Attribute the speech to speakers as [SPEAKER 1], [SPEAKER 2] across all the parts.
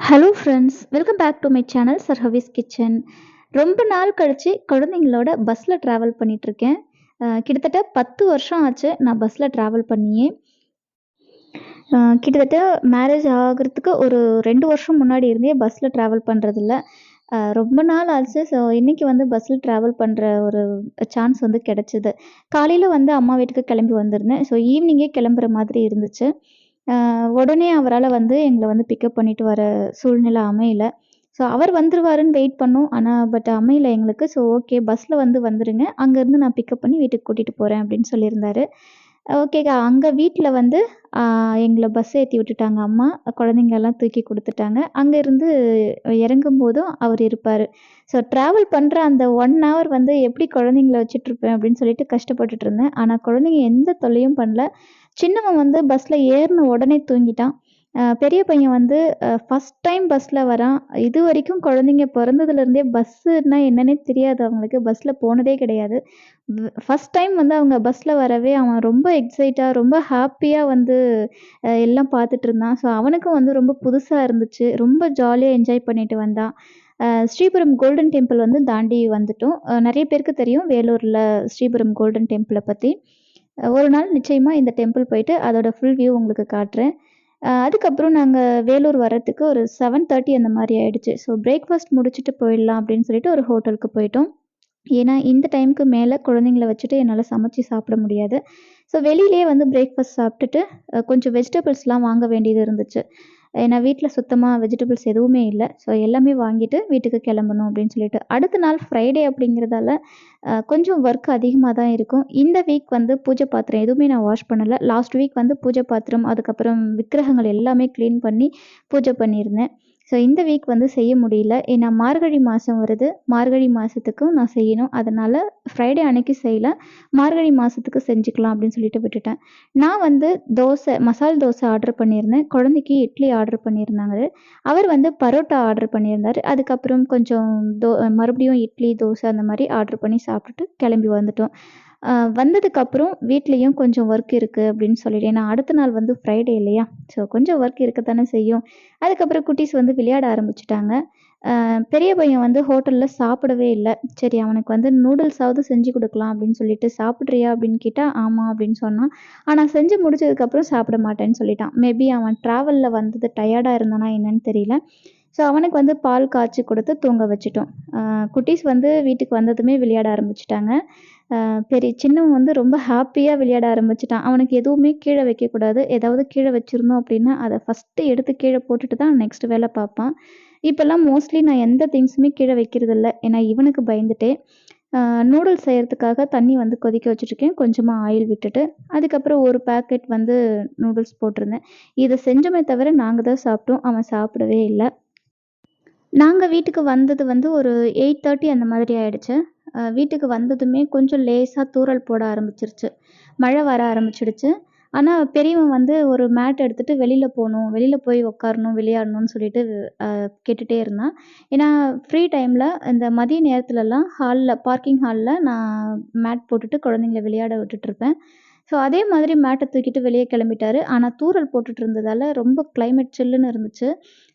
[SPEAKER 1] Hello friends welcome back to my channel சர்ஹவிஸ் kitchen ரொம்ப நாள் கழித்து குழந்தைங்களோட பஸ்ஸில் ட்ராவல் பண்ணிகிட்ருக்கேன் கிட்டத்தட்ட பத்து வருஷம் ஆச்சு நான் பஸ்ஸில் ட்ராவல் பண்ணியே. கிட்டத்தட்ட மேரேஜ் ஆகிறதுக்கு ஒரு ரெண்டு வருஷம் முன்னாடி இருந்தே பஸ்ஸில் ட்ராவல் பண்ணுறதில்ல ரொம்ப நாள் ஆச்சு. ஸோ இன்றைக்கி வந்து பஸ்ஸில் ட்ராவல் பண்ணுற ஒரு சான்ஸ் வந்து கிடச்சிது. காலையில் வந்து அம்மா வீட்டுக்கு கிளம்பி வந்திருந்தேன். ஸோ ஈவினிங்கே கிளம்புற மாதிரி இருந்துச்சு. உடனே அவரால் வந்து எங்களை வந்து பிக்கப் பண்ணிட்டு வர சூழ்நிலை அமையல. ஸோ அவர் வந்துருவாருன்னு வெயிட் பண்ணோம். ஆனால் பட் அமையல எங்களுக்கு. ஸோ ஓகே பஸ்ஸில் வந்து வந்துடுங்க அங்கேருந்து நான் பிக்கப் பண்ணி வீட்டுக்கு கூட்டிகிட்டு போகிறேன் அப்படின்னு சொல்லியிருந்தாரு. ஓகேக்கா அங்கே வீட்டில் வந்து எங்களை பஸ் ஏற்றி விட்டுட்டாங்க அம்மா. குழந்தைங்க எல்லாம் தூக்கி கொடுத்துட்டாங்க. அங்கேருந்து இறங்கும் போதும் அவர் இருப்பார். ஸோ ட்ராவல் பண்ணுற அந்த ஒன் ஹவர் வந்து எப்படி குழந்தைங்கள வச்சுட்ருப்பேன் அப்படின்னு சொல்லிட்டு கஷ்டப்பட்டுட்டு இருந்தேன். ஆனால் குழந்தைங்க எந்த தொல்லையும் பண்ணல. சின்னவன் வந்து பஸ்ஸில் ஏறின உடனே தூங்கிட்டான். பெரிய பையன் வந்து ஃபஸ்ட் டைம் பஸ்ஸில் வரான். இது வரைக்கும் குழந்தைங்க பிறந்ததுலேருந்தே பஸ்ஸுன்னா என்னன்னே தெரியாது. அவங்களுக்கு பஸ்ஸில் போனதே கிடையாது. ஃபஸ்ட் டைம் வந்து அவங்க பஸ்ஸில் வரவே அவன் ரொம்ப எக்ஸைட்டாக ரொம்ப ஹாப்பியாக வந்து எல்லாம் பார்த்துட்டு இருந்தான். ஸோ அவனுக்கும் வந்து ரொம்ப புதுசாக இருந்துச்சு. ரொம்ப ஜாலியாக என்ஜாய் பண்ணிட்டு வந்தான். ஸ்ரீபுரம் கோல்டன் டெம்பிள் வந்து தாண்டி வந்துட்டோம். நிறைய பேருக்கு தெரியும். வேலூரில் ஸ்ரீபுரம் கோல்டன் டெம்பிளை பற்றி ஒரு நாள் நிச்சயமாக இந்த டெம்பிள் போயிட்டு அதோட ஃபுல் வியூ உங்களுக்கு காட்டுறேன். அதுக்கப்புறம் நாங்கள் வேலூர் வர்றதுக்கு ஒரு செவன் தேர்ட்டி அந்த மாதிரி ஆயிடுச்சு. ஸோ பிரேக்ஃபாஸ்ட் முடிச்சுட்டு போயிடலாம் அப்படின்னு சொல்லிட்டு ஒரு ஹோட்டலுக்கு போயிட்டோம். ஏன்னா இந்த டைமுக்கு மேலே குழந்தைங்கள வச்சுட்டு என்னால் சமைச்சு சாப்பிட முடியாது. ஸோ வெளியிலேயே வந்து பிரேக்ஃபாஸ்ட் சாப்பிட்டுட்டு கொஞ்சம் வெஜிடபிள்ஸ்லாம் வாங்க வேண்டியது இருந்துச்சு. ஏன்னா வீட்டில் சுத்தமாக வெஜிடபிள்ஸ் எதுவுமே இல்லை. ஸோ எல்லாமே வாங்கிட்டு வீட்டுக்கு கிளம்பணும் அப்படின்னு சொல்லிட்டு. அடுத்த நாள் ஃப்ரைடே அப்படிங்கிறதால கொஞ்சம் ஒர்க் அதிகமாக தான் இருக்கும். இந்த வீக் வந்து பூஜை பாத்திரம் எதுவுமே நான் வாஷ் பண்ணலை. லாஸ்ட் வீக் வந்து பூஜை பாத்திரம் அதுக்கப்புறம் விக்கிரகங்கள் எல்லாமே க்ளீன் பண்ணி பூஜை பண்ணியிருந்தேன். ஸோ இந்த வீக் வந்து செய்ய முடியல. ஏன்னா மார்கழி மாதம் வருது. மார்கழி மாதத்துக்கும் நான் செய்யணும். அதனால் ஃப்ரைடே அன்னைக்கு செய்யல. மார்கழி மாதத்துக்கு செஞ்சுக்கலாம் அப்படின்னு சொல்லிட்டு விட்டுட்டேன். நான் வந்து தோசை மசால் தோசை ஆர்டர் பண்ணியிருந்தேன். குழந்தைக்கு இட்லி ஆர்டர் பண்ணியிருந்தாங்க. அவர் வந்து பரோட்டா ஆர்டர் பண்ணியிருந்தார். அதுக்கப்புறம் கொஞ்சம் தோ மறுபடியும் இட்லி தோசை அந்த மாதிரி ஆர்டர் பண்ணி சாப்பிட்டுட்டு கிளம்பி வந்துட்டோம். வந்ததுக்கப்புறம் வீட்லேயும் கொஞ்சம் ஒர்க் இருக்குது அப்படின்னு சொல்லிட்டு ஏன்னா அடுத்த நாள் வந்து ஃப்ரைடே இல்லையா? ஸோ கொஞ்சம் ஒர்க் இருக்கத்தானே செய்யும். அதுக்கப்புறம் குட்டீஸ் வந்து விளையாட ஆரம்பிச்சிட்டாங்க. பெரிய பையன் வந்து ஹோட்டலில் சாப்பிடவே இல்லை. சரி அவனுக்கு வந்து நூடுல்ஸாவது செஞ்சு கொடுக்கலாம் அப்படின்னு சொல்லிட்டு சாப்பிட்றியா? அப்படின்னு கேட்டால் ஆமாம் அப்படின்னு சொன்னான். ஆனால் செஞ்சு முடிச்சதுக்கப்புறம் சாப்பிட மாட்டேன்னு சொல்லிட்டான். மேபி அவன் ட்ராவலில் வந்தது டயர்டாக இருந்தானா என்னன்னு தெரியல. ஸோ அவனுக்கு வந்து பால் காய்ச்சி கொடுத்து தூங்க வச்சிட்டோம். குட்டீஸ் வந்து வீட்டுக்கு வந்ததுமே விளையாட ஆரம்பிச்சிட்டாங்க. பெரிய சின்னவன் வந்து ரொம்ப ஹாப்பியாக விளையாட ஆரம்பிச்சிட்டான். அவனுக்கு எதுவுமே கீழே வைக்கக்கூடாது. ஏதாவது கீழே வச்சுருந்தோம் அப்படின்னா அதை ஃபஸ்ட்டு எடுத்து கீழே போட்டுட்டு தான் நெக்ஸ்ட் வேலை பார்ப்பான். இப்போல்லாம் மோஸ்ட்லி நான் எந்த திங்ஸுமே கீழே வைக்கிறதில்ல. ஏன்னா இவனுக்கு பயந்துட்டே நூடுல்ஸ் செய்கிறதுக்காக தண்ணி வந்து கொதிக்க வச்சுருக்கேன் கொஞ்சமாக ஆயில் விட்டுட்டு. அதுக்கப்புறம் ஒரு பேக்கெட் வந்து நூடுல்ஸ் போட்டிருந்தேன். இதை செஞ்சோமே தவிர நாங்கள் தான் சாப்பிட்டோம். அவன் சாப்பிடவே இல்லை. நாங்கள் வீட்டுக்கு வந்தது வந்து ஒரு எயிட் தேர்ட்டி அந்த மாதிரி ஆயிடுச்சு. வீட்டுக்கு வந்ததுமே கொஞ்சம் லேசாக தூறல் போட ஆரம்பிச்சிருச்சு. மழை வர ஆரம்பிச்சிடுச்சு. ஆனால் பெரியவன் வந்து ஒரு மேட் எடுத்துகிட்டு வெளியில் போகணும் வெளியில் போய் உட்காரணும் விளையாடணும்னு சொல்லிட்டு கேட்டுகிட்டே இருந்தான். ஏன்னா ஃப்ரீ டைமில் இந்த மதிய நேரத்துலலாம் ஹாலில் பார்க்கிங் ஹாலில் நான் மேட் போட்டுட்டு குழந்தைங்கள விளையாட விட்டுட்ருப்பேன் ஸோ அதே மாதிரி மேட்டை தூக்கிட்டு வெளியே கிளம்பிட்டாரு. ஆனால் தூறல் போட்டுட்டு இருந்ததால் ரொம்ப கிளைமேட் சில்லுன்னு இருந்துச்சு.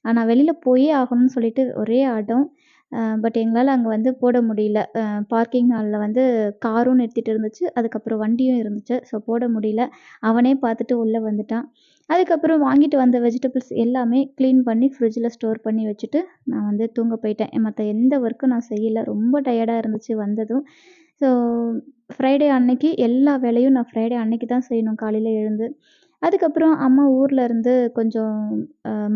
[SPEAKER 1] ஆனால் வெளியில் போயே ஆகணும்னு சொல்லிட்டு ஒரே அடம் பட் எங்களால் அங்கே வந்து போட முடியல. பார்க்கிங் ஹாலில் வந்து காரும் நிறுத்திட்டு இருந்துச்சு. அதுக்கப்புறம் வண்டியும் இருந்துச்சு. ஸோ போட முடியல. அவனே பார்த்துட்டு உள்ளே வந்துட்டான். அதுக்கப்புறம் வாங்கிட்டு வந்த வெஜிடபிள்ஸ் எல்லாமே க்ளீன் பண்ணி ஃப்ரிட்ஜில் ஸ்டோர் பண்ணி வச்சுட்டு நான் வந்து தூங்க போயிட்டேன். மற்ற எந்த ஒர்க்கும் நான் செய்யலை. ரொம்ப டயர்டாக இருந்துச்சு வந்ததும். ஸோ ஃப்ரைடே அன்னைக்கு எல்லா வேலையும் நான் ஃப்ரைடே அன்னைக்கு தான் செய்யணும். காலையில் எழுந்து. அதுக்கப்புறம் அம்மா ஊரில் இருந்து கொஞ்சம்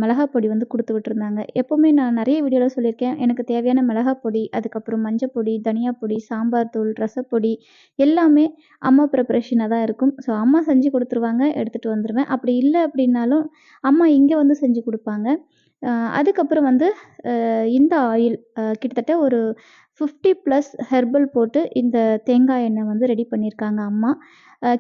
[SPEAKER 1] மிளகா பொடி வந்து கொடுத்து விட்டுருந்தாங்க. எப்போவுமே நான் நிறைய வீடியோவில் சொல்லியிருக்கேன். எனக்கு தேவையான மிளகா பொடி அதுக்கப்புறம் மஞ்சள் பொடி தனியா பொடி சாம்பார் தூள் ரசப்பொடி எல்லாமே அம்மா ப்ரிப்ரேஷனாக தான் இருக்கும். ஸோ அம்மா செஞ்சு கொடுத்துருவாங்க எடுத்துகிட்டு வந்துடுவேன் அப்படி இல்லை அப்படின்னாலும் அம்மா இங்கே வந்து செஞ்சு கொடுப்பாங்க. அதுக்கப்புறம் வந்து இந்த ஆயில் கிட்டத்தட்ட ஒரு ஃபிஃப்டி ப்ளஸ் ஹெர்பல் போட்டு இந்த தேங்காய் எண்ணெய் வந்து ரெடி பண்ணியிருக்காங்க அம்மா.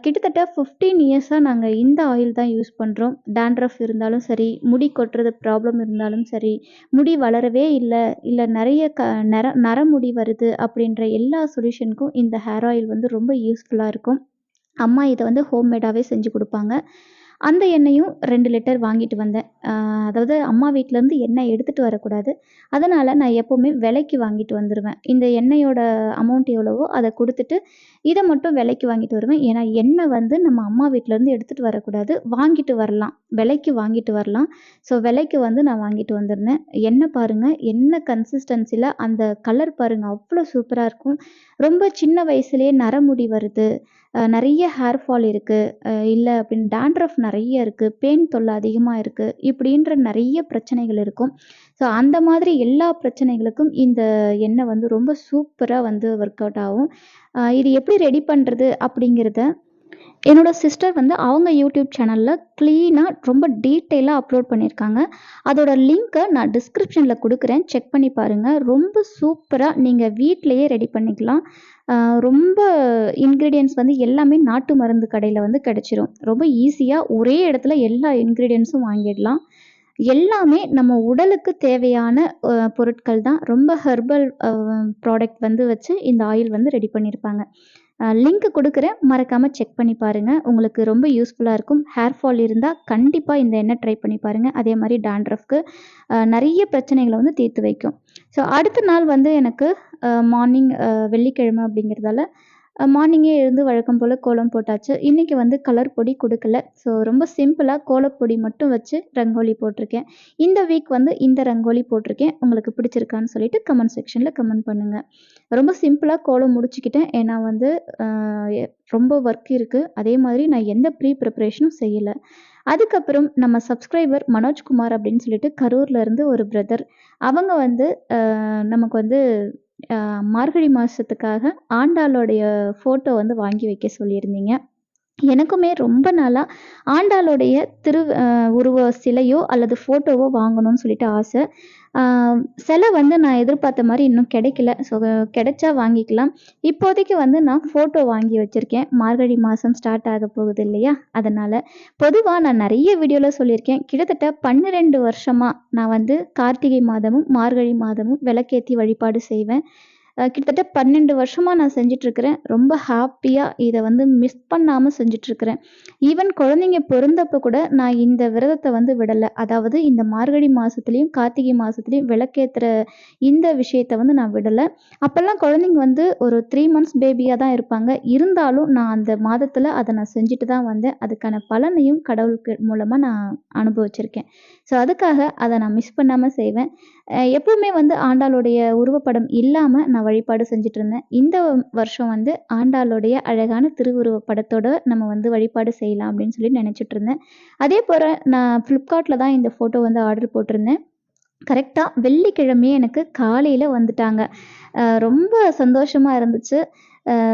[SPEAKER 1] கிட்டத்தட்ட ஃபிஃப்டீன் இயர்ஸாக நாங்கள் இந்த ஆயில் தான் யூஸ் பண்ணுறோம் டேண்ட்ரஃப் இருந்தாலும் சரி முடி கொட்டுறது ப்ராப்ளம் இருந்தாலும் சரி முடி வளரவே இல்லை இல்லை நிறைய க நர நரமுடி வருது அப்படின்ற எல்லா சொல்யூஷனுக்கும் இந்த ஹேர் ஆயில் வந்து ரொம்ப யூஸ்ஃபுல்லாக இருக்கும். அம்மா இதை வந்து ஹோம்மேடாகவே செஞ்சு கொடுப்பாங்க. அந்த எண்ணெயும் ரெண்டு லிட்டர் வாங்கிட்டு வந்தேன். அதாவது அம்மா வீட்டிலேருந்து எண்ணெய் எடுத்துகிட்டு வரக்கூடாது. அதனால் நான் எப்போவுமே விலைக்கு வாங்கிட்டு வந்துடுவேன் இந்த எண்ணெயோட அமௌண்ட் எவ்வளவோ அதை கொடுத்துட்டு இதை மட்டும் விலைக்கு வாங்கிட்டு வருவேன். ஏன்னா எண்ணெய் வந்து நம்ம அம்மா வீட்டிலேருந்து எடுத்துகிட்டு வரக்கூடாது. வாங்கிட்டு வரலாம். விலைக்கு வாங்கிட்டு வரலாம். ஸோ விலைக்கு வந்து நான் வாங்கிட்டு வந்துருந்தேன் எண்ணெய் பாருங்க, என்ன கன்சிஸ்டன்சியில் அந்த கலர் பாருங்கள் அவ்வளோ சூப்பராக இருக்கும். ரொம்ப சின்ன வயசுலேயே நரமுடி வருது. நிறைய ஹேர் ஃபால் இருக்குது இல்லை அப்படின்னு டேண்ட்ரஃப் நிறைய நிறைய இருக்குது பேன் தொல்லை அதிகமாக இருக்குது இப்படின்ற நிறைய பிரச்சனைகள் இருக்கும். ஸோ அந்த மாதிரி எல்லா பிரச்சனைகளுக்கும் இந்த எண்ணெய் வந்து ரொம்ப சூப்பராக வந்து ஒர்க் அவுட் ஆகும். இது எப்படி ரெடி பண்ணுறது அப்படிங்கிறத என்னோடய சிஸ்டர் வந்து அவங்க யூடியூப் சேனலில் க்ளீனாக ரொம்ப டீட்டெயிலாக அப்லோட் பண்ணியிருக்காங்க. அதோட லிங்க்கை நான் டிஸ்கிரிப்ஷனில் கொடுக்குறேன் செக் பண்ணி பாருங்க. ரொம்ப சூப்பராக நீங்கள் வீட்டிலையே ரெடி பண்ணிக்கலாம். ரொம்ப இன்க்ரீடியன்ஸ் வந்து எல்லாமே நாட்டு மருந்து கடையில் வந்து கிடச்சிரும் ரொம்ப ஈஸியாக ஒரே இடத்துல எல்லா இன்க்ரீடியன்ஸும் வாங்கிடலாம். எல்லாமே நம்ம உடலுக்கு தேவையான பொருட்கள் தான். ரொம்ப ஹெர்பல் ப்ராடக்ட் வந்து வச்சு இந்த ஆயில் வந்து ரெடி பண்ணியிருப்பாங்க. லிங்க் கொடுக்குறேன் மறக்காமல் செக் பண்ணி பாருங்கள் உங்களுக்கு ரொம்ப யூஸ்ஃபுல்லாக இருக்கும். ஹேர் ஃபால் இருந்தால் கண்டிப்பாக இந்த எண்ணெய் ட்ரை பண்ணி பாருங்கள் அதே மாதிரி டாண்ட்ரஃப்க்கு நிறைய பிரச்சனைகளை வந்து தீர்த்து வைக்கும். ஸோ அடுத்த நாள் வந்து எனக்கு மார்னிங் வெள்ளிக்கிழமை அப்படிங்கிறதால மார்னிங்கே எழுந்து வழக்கம் போல் கோலம் போட்டாச்சு. இன்றைக்கி வந்து கலர் பொடி கொடுக்கல ஸோ ரொம்ப சிம்பிளாக கோலப்பொடி மட்டும் வச்சு ரங்கோலி போட்டிருக்கேன். இந்த வீக் வந்து இந்த ரங்கோலி போட்டிருக்கேன். உங்களுக்கு பிடிச்சிருக்கான்னு சொல்லிட்டு கமெண்ட் செக்ஷனில் கமெண்ட் பண்ணுங்கள் ரொம்ப சிம்பிளாக கோலம் முடிச்சுக்கிட்டேன். ஏன்னா வந்து ரொம்ப ஒர்க் இருக்குது அதே மாதிரி நான் எந்த ப்ரீ ப்ரிப்பரேஷனும் செய்யல. அதுக்கப்புறம் நம்ம சப்ஸ்கிரைபர் மனோஜ்குமார் அப்படின்னு சொல்லிட்டு கரூர்லேருந்து ஒரு பிரதர். அவங்க வந்து நமக்கு வந்து மார்கழி மாதத்துக்காக ஆண்டாளோடைய ஃபோட்டோ வந்து வாங்கி வைக்க சொல்லியிருந்தீங்க. எனக்குமே ரொம்ப நாளாக ஆண்டாளுடைய திரு உருவ சிலையோ அல்லது ஃபோட்டோவோ வாங்கணும்னு சொல்லிட்டு ஆசை. சிலை வந்து நான் எதிர்பார்த்த மாதிரி இன்னும் கிடைக்கல. ஸோ கிடைச்சா வாங்கிக்கலாம். இப்போதைக்கு வந்து நான் ஃபோட்டோ வாங்கி வச்சுருக்கேன் மார்கழி மாதம் ஸ்டார்ட் ஆக போகுது இல்லையா? அதனால் பொதுவாக நான் நிறைய வீடியோவில் சொல்லியிருக்கேன். கிட்டத்தட்ட பன்னிரெண்டு வருஷமாக நான் வந்து கார்த்திகை மாதமும், மார்கழி மாதமும் விளக்கேற்றி வழிபாடு செய்வேன். கிட்டத்தட்ட பன்னெண்டு வருஷமாக நான் செஞ்சிட்ருக்கிறேன் ரொம்ப ஹாப்பியாக இதை வந்து மிஸ் பண்ணாமல் செஞ்சிட்ருக்கிறேன் ஈவன் குழந்தைங்க பிறந்தப்போ கூட நான் இந்த விரதத்தை வந்து விடலை அதாவது இந்த மார்கழி மாதத்துலேயும் கார்த்திகை மாதத்துலேயும் விளக்கேற்றுற இந்த விஷயத்தை வந்து நான் விடலை அப்போல்லாம் குழந்தைங்க வந்து ஒரு த்ரீ மந்த்ஸ் பேபியாக தான் இருப்பாங்க. இருந்தாலும் நான் அந்த மாதத்தில் அதை நான் செஞ்சுட்டு தான் வந்தேன். அதுக்கான பலனையும் கடவுளுக்கு மூலமாக நான் அனுபவிச்சிருக்கேன். ஸோ அதுக்காக அதை நான் மிஸ் பண்ணாமல் செய்வேன். எப்பவுமே வந்து ஆண்டாளுடைய உருவப்படம் இல்லாமல் நான் வழிபாடு செஞ்சுட்ருந்தேன். இந்த வருஷம் வந்து ஆண்டாளுடைய அழகான திருவுருவ படத்தோட நம்ம வந்து வழிபாடு செய்யலாம் அப்படின்னு சொல்லி நெனச்சுட்ருந்தேன். அதே போல் நான் ஃப்ளிப்கார்ட்டில் தான் இந்த ஃபோட்டோ வந்து ஆர்டர் போட்டிருந்தேன். கரெக்டாக வெள்ளிக்கிழமையே எனக்கு காலையில் வந்துட்டாங்க. ரொம்ப சந்தோஷமாக இருந்துச்சு.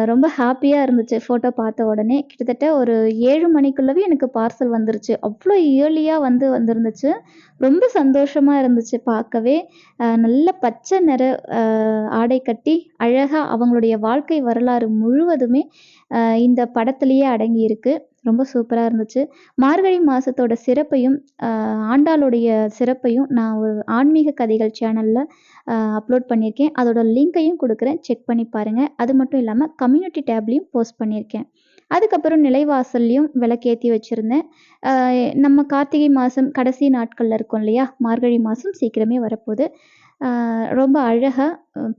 [SPEAKER 1] ரொம்ப ஹாப்பியாக இருந்துச்சு ஃபோட்டோ பார்த்த உடனே. கிட்டத்தட்ட ஒரு ஏழு மணிக்குள்ளவே எனக்கு பார்சல் வந்துருச்சு. அவ்வளோ இயர்லியாக வந்து வந்திருந்துச்சு. ரொம்ப சந்தோஷமாக இருந்துச்சு பார்க்கவே. நல்ல பச்சை நிற ஆடை கட்டி, அழகாக அவங்களுடைய வாழ்க்கை வரலாறு முழுவதுமே இந்த படத்துலேயே அடங்கியிருக்கு. ரொம்ப சூப்பராக இருந்துச்சு. மார்கழி மாதத்தோட சிறப்பையும், ஆண்டாளுடைய சிறப்பையும் நான் ஒரு ஆன்மீக கதைகள் சேனலில் அப்லோட் பண்ணியிருக்கேன். அதோட லிங்க்கையும் கொடுக்குறேன் செக் பண்ணி பாருங்கள் அது மட்டும் இல்லாமல் கம்யூனிட்டி டேப்லையும் போஸ்ட் பண்ணியிருக்கேன். அதுக்கப்புறம் நிலைவாசல்லையும் விளக்கேற்றி வச்சுருந்தேன் நம்ம கார்த்திகை மாதம் கடைசி நாட்களில் இருக்கோம் இல்லையா? மார்கழி மாதம் சீக்கிரமே வரப்போகுது ரொம்ப அழகாக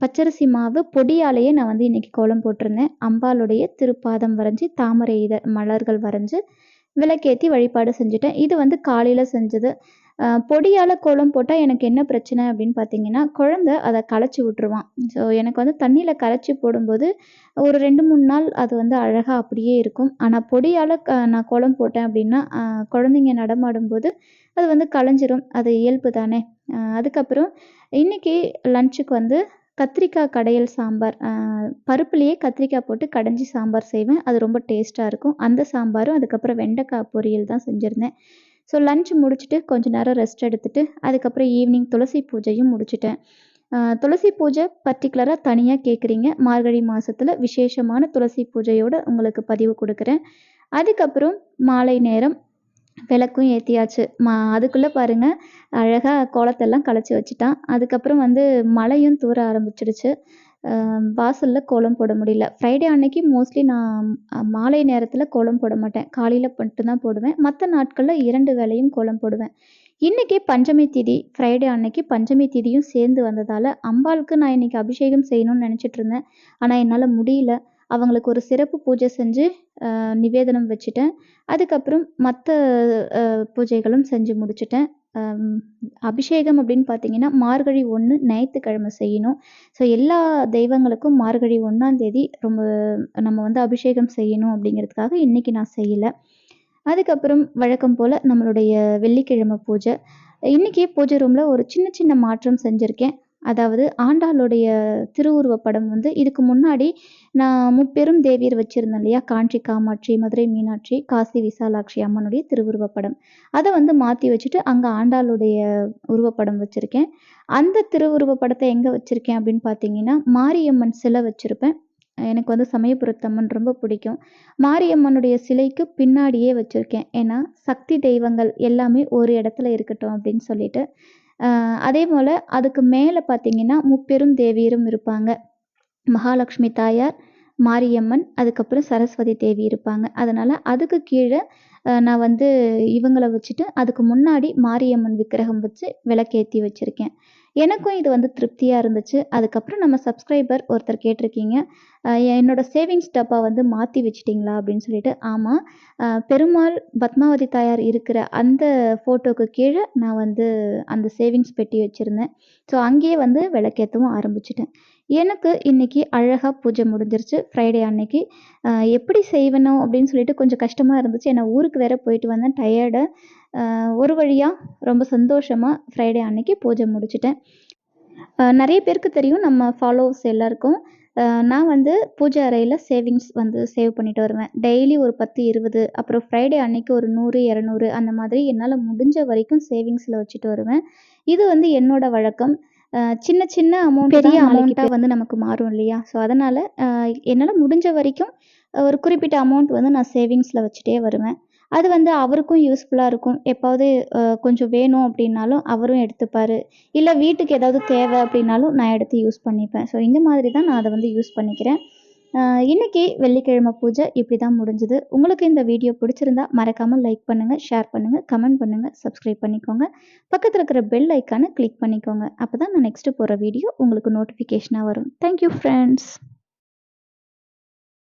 [SPEAKER 1] பச்சரிசி மாவு பொடியாலேயே நான் வந்து இன்றைக்கி கோலம் போட்டிருந்தேன். அம்பாளுடைய திருப்பாதம் வரைஞ்சி தாமரை இதழ் மலர்கள் வரைஞ்சி விளக்கேற்றி வழிபாடு செஞ்சுட்டேன். இது வந்து காலையில் செஞ்சது. பொடியால் கோலம் போட்டால் எனக்கு என்ன பிரச்சனை அப்படின்னு பார்த்தீங்கன்னா, குழந்தை அதை களைச்சி விட்டுருவான். ஸோ எனக்கு வந்து தண்ணியில் கரைச்சி போடும்போது, ஒரு 2, 3 நாள் அது வந்து அழகாக அப்படியே இருக்கும். ஆனால் பொடியால் க நான் கோலம் போட்டேன் அப்படின்னா, குழந்தைங்க நடமாடும்போது அது வந்து களைஞ்சிரும் அது இயல்பு தானே! அதுக்கப்புறம் இன்னைக்கு லஞ்சுக்கு வந்து கத்திரிக்காய் கடையல் சாம்பார். பருப்புலேயே கத்திரிக்காய் போட்டு கடைஞ்சி சாம்பார் செய்வேன். அது ரொம்ப டேஸ்ட்டாக இருக்கும். அந்த சாம்பாரும், அதுக்கப்புறம் வெண்டைக்காய் பொரியல் தான் செஞ்சுருந்தேன் ஸோ லஞ்ச் முடிச்சுட்டு கொஞ்ச நேரம் ரெஸ்ட் எடுத்துகிட்டு அதுக்கப்புறம் ஈவினிங் துளசி பூஜையும் முடிச்சுட்டேன். துளசி பூஜை பர்டிகுலராக தனியாக கேட்குறீங்க. மார்கழி மாதத்தில் விசேஷமான துளசி பூஜையோட உங்களுக்கு பதிவு கொடுக்குறேன் அதுக்கப்புறம் மாலை நேரம் விளக்கும் ஏற்றியாச்சு மா அதுக்குள்ளே பாருங்கள் அழகாக கோலத்தெல்லாம் களைச்சி வச்சுட்டான். அதுக்கப்புறம் வந்து மழையும் தூர ஆரம்பிச்சிடுச்சு வாசலில் கோலம் போட முடியல. ஃப்ரைடே அன்னைக்கு மோஸ்ட்லி நான் மாலை நேரத்தில் கோலம் போட மாட்டேன். காலையில் மட்டும்தான் போடுவேன். மற்ற நாட்களில் இரண்டு வேளையும் கோலம் போடுவேன். இன்றைக்கி பஞ்சமி திதி. ஃப்ரைடே அன்னைக்கு பஞ்சமி திதியும் சேர்ந்து வந்ததால் அம்பாளுக்கு நான் இன்றைக்கி அபிஷேகம் செய்யணும்னு நினச்சிட்டு இருந்தேன். ஆனால் என்னால் முடியல. அவங்களுக்கு ஒரு சிறப்பு பூஜை செஞ்சு நிவேதனம் வச்சுட்டேன். அதுக்கப்புறம் மற்ற பூஜைகளும் செஞ்சு முடிச்சிட்டேன். அபிஷேகம் அப்படின்னு பார்த்தீங்கன்னா மார்கழி ஒன்று ஞாயிற்றுக்கிழமை செய்யணும். ஸோ எல்லா தெய்வங்களுக்கும் மார்கழி ஒன்றாந்தேதி ரொம்ப நம்ம வந்து அபிஷேகம் செய்யணும் அப்படிங்கிறதுக்காக இன்றைக்கி நான் செய்யலை. அதுக்கப்புறம் வழக்கம் போல் நம்மளுடைய வெள்ளிக்கிழமை பூஜை. இன்றைக்கி பூஜை ரூமில் ஒரு சின்ன சின்ன மாற்றம் செஞ்சுருக்கேன். அதாவது ஆண்டாளுடைய திருவுருவப்படம் வந்து இதுக்கு முன்னாடி நான் முப்பெரும் தேவியர் வச்சுருந்தேன் இல்லையா? காஞ்சி காமாட்சி மதுரை மீனாட்சி காசி விசாலாட்சி அம்மனுடைய திருவுருவப்படம். அதை வந்து மாற்றி வச்சுட்டு அங்கே ஆண்டாளுடைய உருவப்படம் வச்சுருக்கேன். அந்த திருவுருவப்படத்தை எங்கே வச்சுருக்கேன் அப்படின்னு பார்த்தீங்கன்னா மாரியம்மன் சிலை வச்சுருப்பேன். எனக்கு வந்து சமயபுரத்தம்மன் ரொம்ப பிடிக்கும். மாரியம்மனுடைய சிலைக்கு பின்னாடியே வச்சுருக்கேன். ஏன்னா சக்தி தெய்வங்கள் எல்லாமே ஒரு இடத்துல இருக்கட்டும் அப்படின்னு சொல்லிட்டு அதே போல் அதுக்கு மேலே பார்த்தீங்கன்னா முப்பெரும் தேவியரும் இருப்பாங்க. மகாலட்சுமி தாயார் மாரியம்மன் அதுக்கப்புறம் சரஸ்வதி தேவி இருப்பாங்க. அதனால் அதுக்கு கீழே நான் வந்து இவங்கள வச்சுட்டு அதுக்கு முன்னாடி மாரியம்மன் விக்கிரகம் வச்சு விளக்கேற்றி வச்சுருக்கேன். எனக்கும் இது வந்து திருப்தியாக இருந்துச்சு. அதுக்கப்புறம் நம்ம சப்ஸ்கிரைபர் ஒருத்தர் கேட்டிருக்கீங்க. என்னோட சேவிங்ஸ் டப்பா வந்து மாற்றி வச்சிட்டிங்களா அப்படின்னு சொல்லிட்டு ஆமாம் பெருமாள் பத்மாவதி தாயார் இருக்கிற அந்த ஃபோட்டோக்கு கீழே நான் வந்து அந்த சேவிங்ஸ் பெட்டி வச்சுருந்தேன். ஸோ அங்கேயே வந்து விளக்கேற்றவும் ஆரம்பிச்சிட்டேன். எனக்கு இன்றைக்கி அழகாக பூஜை முடிஞ்சிருச்சு. ஃப்ரைடே அன்னைக்கு. எப்படி செய்வனோ அப்படின்னு சொல்லிட்டு கொஞ்சம் கஷ்டமாக இருந்துச்சு. ஏன்னா ஊருக்கு வேறு போயிட்டு வந்தேன். டயர்டு ஒரு வழியாக ரொம்ப சந்தோஷமாக ஃப்ரைடே அன்னைக்கு பூஜை முடிச்சிட்டேன். நிறைய பேருக்கு தெரியும். நம்ம ஃபாலோவர்ஸ் எல்லாருக்கும். நான் வந்து பூஜை அறையில் சேவிங்ஸ் வந்து சேவ் பண்ணிட்டு வருவேன். டெய்லி ஒரு பத்து இருபது அப்புறம் ஃப்ரைடே அன்னைக்கு ஒரு நூறு இரநூறு அந்த மாதிரி என்னால் முடிஞ்ச வரைக்கும் சேவிங்ஸில் வச்சுட்டு வருவேன். இது வந்து என்னோட வழக்கம். சின்ன சின்ன அமௌண்ட் பெரிய அமௌண்ட்டாக வந்து நமக்கு மாறும் இல்லையா? ஸோ அதனால் என்னால் முடிஞ்ச வரைக்கும் ஒரு குறிப்பிட்ட அமௌண்ட் வந்து நான் சேவிங்ஸில் வச்சுட்டே வருவேன். அது வந்து அவருக்கும் யூஸ்ஃபுல்லாக இருக்கும். எப்போவது கொஞ்சம் வேணும் அப்படின்னாலும் அவரும் எடுத்துப்பார். இல்லை வீட்டுக்கு ஏதாவது தேவை அப்படின்னாலும் நான் எடுத்து யூஸ் பண்ணிப்பேன். ஸோ இந்த மாதிரி தான் நான் அதை வந்து யூஸ் பண்ணிக்கிறேன். இன்றைக்கி வெள்ளிக்கிழமை பூஜை இப்படி தான் முடிஞ்சுது. உங்களுக்கு இந்த வீடியோ பிடிச்சிருந்தா மறக்காமல் லைக் பண்ணுங்கள் ஷேர் பண்ணுங்கள் கமெண்ட் பண்ணுங்கள் சப்ஸ்கிரைப் பண்ணிக்கோங்க. பக்கத்தில் இருக்கிற பெல் ஐக்கானை கிளிக் பண்ணிக்கோங்க. அப்போ தான் நான் நெக்ஸ்ட்டு போகிற வீடியோ உங்களுக்கு நோட்டிஃபிகேஷனாக வரும். Thank you friends